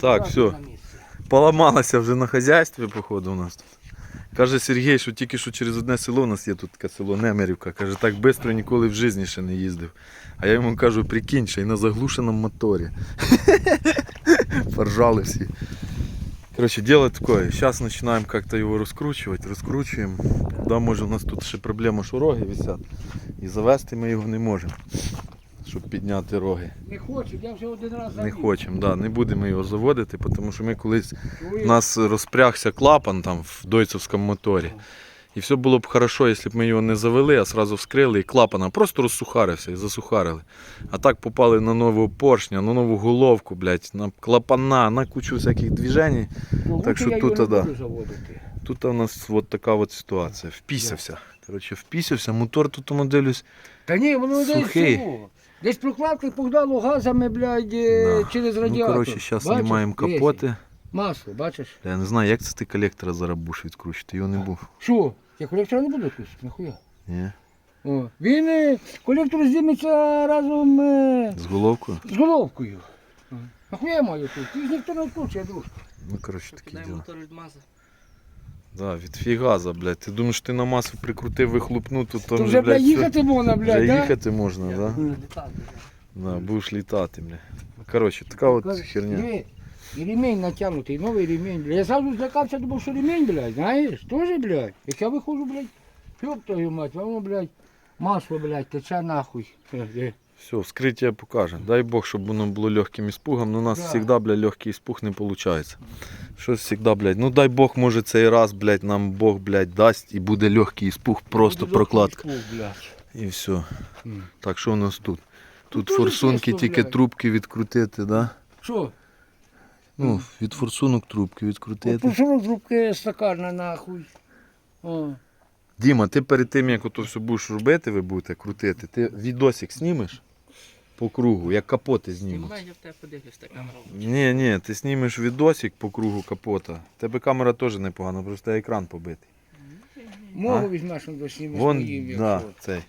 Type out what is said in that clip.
Так, все. на. Поламалася вже на хазяйстві, походу, у нас тут. Каже Сергій, що тільки що через одне село у нас є тут таке село Немерівка. Каже, так швидко ніколи в житті ще не їздив. А я йому кажу, прикинь, ще й на заглушеному моторі. Поржали всі. Короче, дело такое. Сейчас начинаем как-то его раскручивать, раскручиваем. Да, може у нас тут ще проблема, що роги висять. І завести ми його не можемо, щоб підняти роги. Не хочу, я вже один раз Не хочемо, да, не будемо його заводити, тому що ми колись у нас розпрягся клапан там в дойцевському моторі. І все було б хорошо, якщо б ми його не завели, а сразу вскрили і клапана просто розсухарився і засухарили. А так попали на нового поршня, на нову головку, блядь, на клапана, на кучу всяких движень. Ну, так що тут, не да. заводити. Тут у нас от така от ситуація. Впісявся. Коротше, впісявся, мотор тут дивлюсь. Та ні, воно Сухий. цього. Десь прокладки погнало газами, блядь, е, Да. через Ну, радіатор. коротше, зараз знімаємо капоти. Масло, бачиш? Я не знаю, як це ти колектора зараз будеш відкручувати, його не був. Що? Я колектора не буду відкручувати, нахуя? Ні? О. Він, е, колектор зніметься разом е, З головкою? з головкою. Нахуя я маю тут? Ти ж ніхто не відкручує, дружка. Ну, коротше, такі Дай діла. Да, від фігаза, блядь. Ти думаєш, ти на масу прикрутив вихлопну, то там То вже, блядь, блядь, їхати можна, блядь, вже да? їхати можна, да? Літати. Да, будеш літати, бля. Коротше, така от херня. І ремень натягнутий, новий ремень. блядь. Я сразу злякався, думав, що ремень, блядь, знаєш, теж, блядь. Як я виходжу, блядь, ёб твою мать, воно, блядь, масло, блядь, тече нахуй. Все, вскриття покаже. Дай Бог, щоб воно було легким іспугом, но у нас Да. завжди, блядь, легкий іспуг не виходить. Щось завжди, блядь. Ну дай Бог, може цей раз, блядь, нам Бог, блядь, дасть і буде легкий іспуг, просто Буде прокладка. легкий блядь. І все. М. Так, що у нас тут? Тут дуже форсунки, чисто, тільки блядь. трубки відкрутити, да? Що? Ну, від форсунок трубки відкрутити. пошурок з рубки стакана нахуй. О. Діма, ти перед тим, як ото все будеш робити, ви будете крутити, ти відосик знімеш по кругу, як капоти знімуть. Знімай, я в тебе подивлюсь, та камера. Ні, ні, ти знімеш відосик по кругу капота. Тебе камера теж непогана, просто екран побитий. Мого візьмеш, до доснімеш Вон, моїм, да, цей.